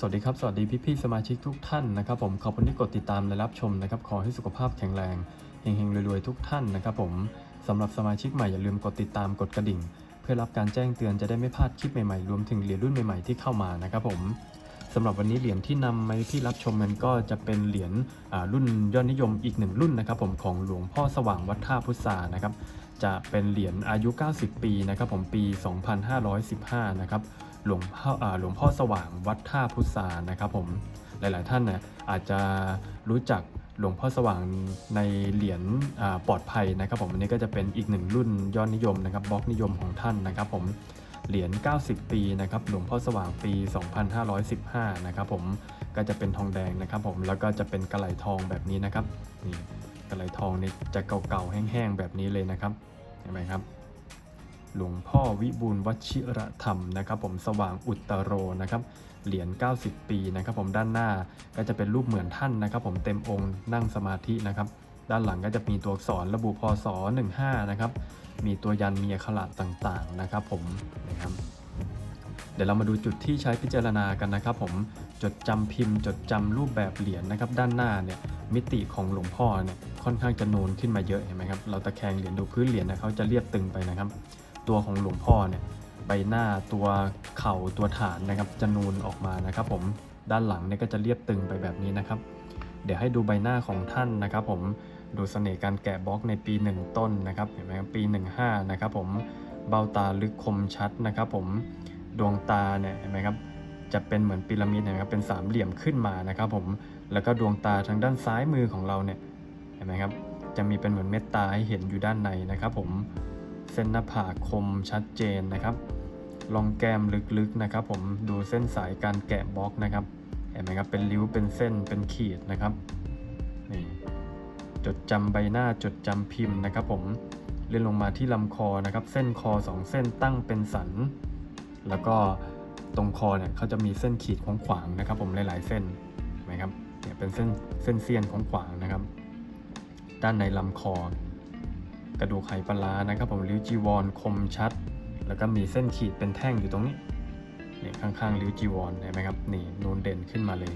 สวัสดีครับ สวัสดีพี่พี่ๆสมาชิกทุกท่านนะครับผมขอบคุณที่กดติดตามและรับชมนะครับขอให้สุขภาพแข็งแรงเฮงๆรวยๆทุกท่านนะครับผมสำหรับสมาชิกใหม่อย่าลืมกดติดตามกดกระดิ่ง เพื่อรับการแจ้งเตือนจะได้ไม่พลาดคลิปใหม่ๆรวมถึงเหรียญรุ่นใหม่ๆที่เข้ามานะครับผมสำหรับวันนี้เหรียญที่นำมาให้พี่รับชมกันก็จะเป็นเหรียญรุ่นยอดนิยมอีกหนึ่งรุ่นนะครับผมของหลวงพ่อสว่างวัดท่าพุทรานะครับจะเป็นเหรียญอายุ 90 ปีนะครับผมปี 2515 นะครับ หลวงพ่อหลวงพ่อสว่างวัดท่าพุทรานะครับผมหลาย ๆ ท่านนี่ยอาจจะรู้จักหลวงพ่อสว่างในเหรียญปลอดภัยนะครับผมอันนี้ก็จะเป็นอีกหนึ่งรุ่นยอดนิยมนะครับบล็อกนิยมของท่านนะครับผมเหรียญ 90 ปีนะครับหลวงพ่อสว่างปี 2515 นะครับผมก็จะเป็นทองแดงนะครับผมแล้วก็จะเป็นกระไหลทองแบบนี้นะครับนี่กระไหลทองนี่จะเก่าๆแห้งๆแบบนี้เลยนะครับเห็นไหมครับ หลวงพ่อวิบูลวชิระธรรมนะครับผมสว่างอุตโรนะครับเหรียญ 90 ปีนะครับผมด้านหน้าก็จะเป็นรูปเหมือนท่านนะครับ ผมเต็มองค์นั่งสมาธินะครับ ด้านหลังก็จะมีตัวอักษรระบุพศ 15 นะครับ มีตัวยันมีอักขระต่างๆนะครับผมนะครับเดี๋ยวเรามาดูจุดที่ใช้พิจารณากันนะครับ ผมจดจำพิมพ์ จดจำรูปแบบเหรียญนะครับ ด้านหน้าเนี่ยมิติของหลวงพ่อเนี่ยค่อนข้างจะนูนขึ้นมาเยอะเห็นไหมครับเราตะแคงเหรียญดูพื้นเหรียญนะเขาจะเรียบตึงไปนะครับ ตัวของหลวงพ่อเนี่ยใบหน้าตัวเข่าตัวฐานนะครับจะนูนออกมานะครับ ผมด้านหลังเนี่ยก็จะเรียบตึงไปแบบนี้นะครับ เดี๋ยวให้ดูใบหน้าของท่านนะครับ ผมดูเสน่ห์การแกะบล็อกในปี 1 ต้นนะครับเห็นไหมครับปี 15 นะครับ ผมเบ้าตาลึกคมชัดนะครับ ผมดวงตาเนี่ยเห็นไหมครับจะเป็นเหมือนพีระมิดนะครับเป็นสามเหลี่ยมขึ้นมานะครับ ผมแล้วก็ดวงตาทางด้านซ้ายมือของเราเนี่ยเห็นไหมครับจะมีเป็นเหมือนเม็ดตาให้เห็นอยู่ด้านในนะครับ ผม เส้นหน้าผากคมชัดเจนนะครับรองแกมลึกๆนะครับ ผมดูเส้นสายการแกะบล็อกนะครับ เห็นไหมครับเป็นริ้วเป็นเส้นเป็นขีดนะครับนี่จดจำใบหน้าจดจำพิมพ์นะครับ ผมเลื่อนลงมาที่ลำคอนะครับ เส้นคอสองเส้นตั้งเป็นสัน แล้วก็ตรงคอเนี่ยเขาจะมีเส้นขีดของขวางนะครับ ผมหลายๆเส้นเห็นไหมครับเนี่ยเป็นเส้นเส้นเสี้ยนของขวางนะครับ ด้านในลำคอ กระดูกไหปลาร้านะครับผมริ้วจีวรคมชัด แล้วก็มีเส้นขีดเป็นแท่งอยู่ตรงนี้เนี่ยข้างๆริ้วจีวรเห็นไหมครับนี่นูนเด่นขึ้นมาเลย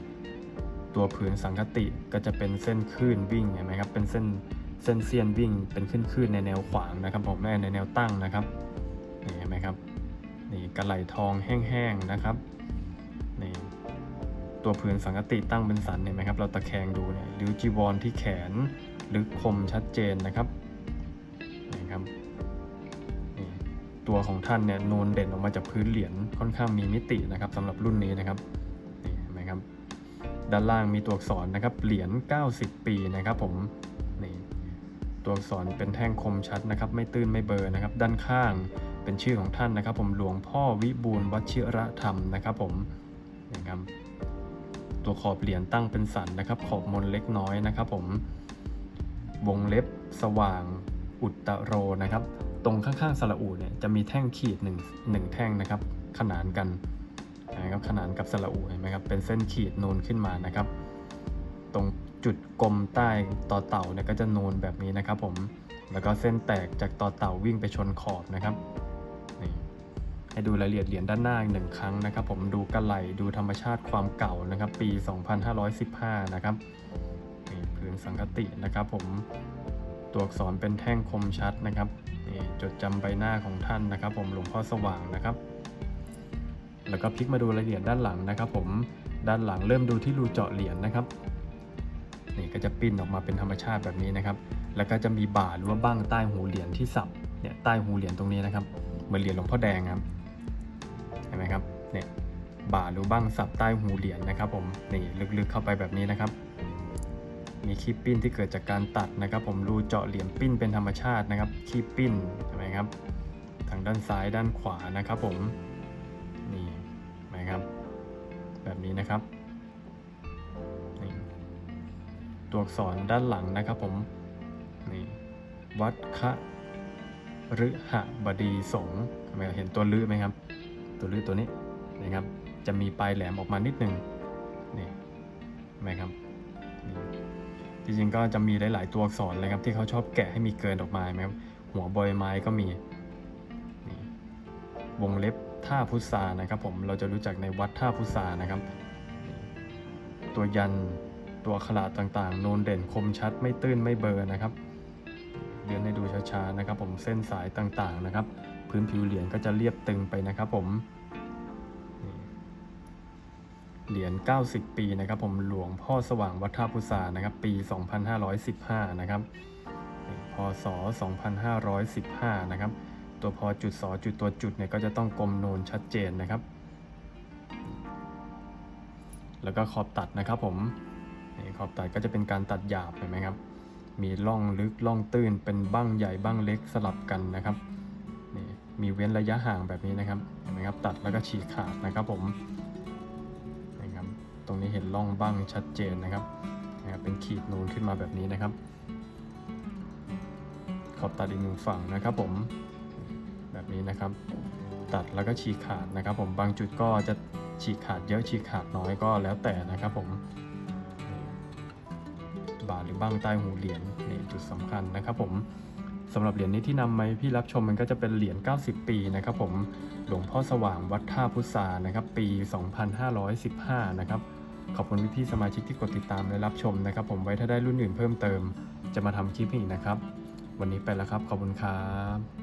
ตัวผืนสังคติก็จะเป็นเส้นคลื่นวิ่งเห็นไหมครับเป็นเส้นเส้นเซียนวิ่งเป็นคลื่นๆในแนวขวางนะครับ ผมไม่ในแนวตั้งนะครับนี่เห็นไหมครับนี่กระไหลทองแห้งๆนะครับนี่ตัวผืนสังคติตั้งเป็นสันเห็นไหมครับ เราตะแคงดูเนี่ยริ้วจีวรที่แขนลึกคมชัดเจนนะครับ ตัวของท่านเนี่ยนูนเด่นออกมาจากพื้นเหรียญค่อนข้างมีมิตินะครับสำหรับรุ่นนี้นะครับนี่เห็นไหมครับด้านล่างมีตัวอักษรนะครับเหรียญ90 ปีนะครับผมนี่ตัวอักษรเป็นแท่งคมชัดนะครับ ไม่ตื้นไม่เบลอนะครับ ด้านข้างเป็นชื่อของท่านนะครับ ผมหลวงพ่อวิบูลย์วชิระธรรมนะครับ ผมนี่ครับตัวขอบเหรียญตั้งเป็นสันนะครับ ขอบมนเล็กน้อยนะครับ ผมวงเล็บสว่างอุตโรนะครับ ตรงข้างๆสระอูเนี่ยจะมีแท่งขีดหนึ่งหนึ่งแท่งนะครับ ขนานกันนะครับขนานกับสระอูเห็นไหมครับเป็นเส้นขีดนูนขึ้นมานะครับ ตรงจุดกลมใต้ต่อเต่าเนี่ยก็จะนูนแบบนี้นะครับ ผมแล้วก็เส้นแตกจากต่อเต่าวิ่งไปชนขอบนะครับนี่ให้ดูรายละเอียดเหรียญด้านหน้าหนึ่งครั้งนะครับ ผมดูกระไหลดูธรรมชาติความเก่านะครับ ปี 2515 นะครับนี่พื้นสังคตินะครับ ผมตัวอักษรเป็นแท่งคมชัดนะครับ จดจำใบหน้าของท่านนะครับ ผมหลวงพ่อสว่างนะครับ แล้วก็พลิกมาดูรายละเอียดด้านหลังนะครับ ผมด้านหลังเริ่มดูที่รูเจาะเหรียญนะครับนี่ก็จะปิ้นออกมาเป็นธรรมชาติแบบนี้นะครับ แล้วก็จะมีบ่าหรือว่าบ้างใต้หูเหรียญที่สับเนี่ยใต้หูเหรียญตรงนี้นะครับ เหมือนเหรียญหลวงพ่อแดงครับเห็นไหมครับเนี่ยบ่าหรือบ้างสับใต้หูเหรียญนะครับ ผมนี่ลึกๆเข้าไปแบบนี้นะครับ มีคีบปิ้นที่เกิดจากการตัดนะครับ ผมรูเจาะเหรียญปิ้นเป็นธรรมชาตินะครับคีบปิ้นใช่ไหมครับ ทางด้านซ้ายด้านขวานะครับ ผมนี่นไหมครับ แบบนี้นะครับนี่ตัวอักษรด้านหลังนะครับ ผมนี่วัดคะฤหบดีสงฆ์เห็นไมเห็นตัวลือไหมครับ ตัวลือตัวนี้นะครับ จะมีปลายแหลมออกมานิดนึงนี่ไหมครับ จริงๆก็จะมีหลาย ๆ ตัวอักษรเลยครับที่เขาชอบแกะให้มีเกินออกมาไหมครับหัวบอยไม้ก็มีนี่วงเล็บท่าพุทรานะครับ ผมเราจะรู้จักในวัดท่าพุทรานะครับ ตัวยันตัวขลาดต่างๆ โนนเด่นคมชัดไม่ตื้นไม่เบอร์นะครับเรียนให้ดูช้าๆนะครับ ผมเส้นสายต่างๆนะครับ พื้นผิวเหรียญก็จะเรียบตึงไปนะครับ ผม เหรียญ 90 ปีนะครับผมหลวงพ่อสว่างวัดท่าพุทรานะครับ ปี 2515 นะครับพศ 2515 นะครับ ตัวพอจุดสอจุดตัวจุดเนี่ยก็จะต้องกลมโนนชัดเจนนะครับ แล้วก็ขอบตัดนะครับผมขอบตัดก็จะเป็นการตัดหยาบเห็นไหมครับ มีร่องลึกร่องตื้นเป็นบ้างใหญ่บ้างเล็กสลับกันนะครับ มีเว้นระยะห่างแบบนี้นะครับ เห็นไหมครับ ตัดแล้วก็ฉีกขาดนะครับผม ตรงนี้เห็นร่องบ้างชัดเจนนะครับเป็นขีดนูนขึ้นมาแบบนี้นะครับ ขอบตัดอีกหนึ่งฝั่งนะครับผมแบบนี้นะครับ ตัดแล้วก็ฉีกขาดนะครับ ผมบางจุดก็จะฉีกขาดเยอะฉีกขาดน้อยก็แล้วแต่นะครับผมบาทหรือบ้างใต้หูเหรียญนี่จุดสำคัญนะครับผม สำหรับเหรียญนี้ที่นำมาพี่รับชมมันก็จะเป็นเหรียญ 90 ปีนะครับผมหลวงพ่อสว่างวัดท่าพุทรานะครับปี 2515 นะครับขอบคุณพี่สมาชิกที่กดติดตามและรับชมนะครับ ผมไว้ถ้าได้รุ่นอื่นเพิ่มเติม จะมาทำคลิปอีกนะครับ วันนี้ไปแล้วครับ ขอบคุณครับ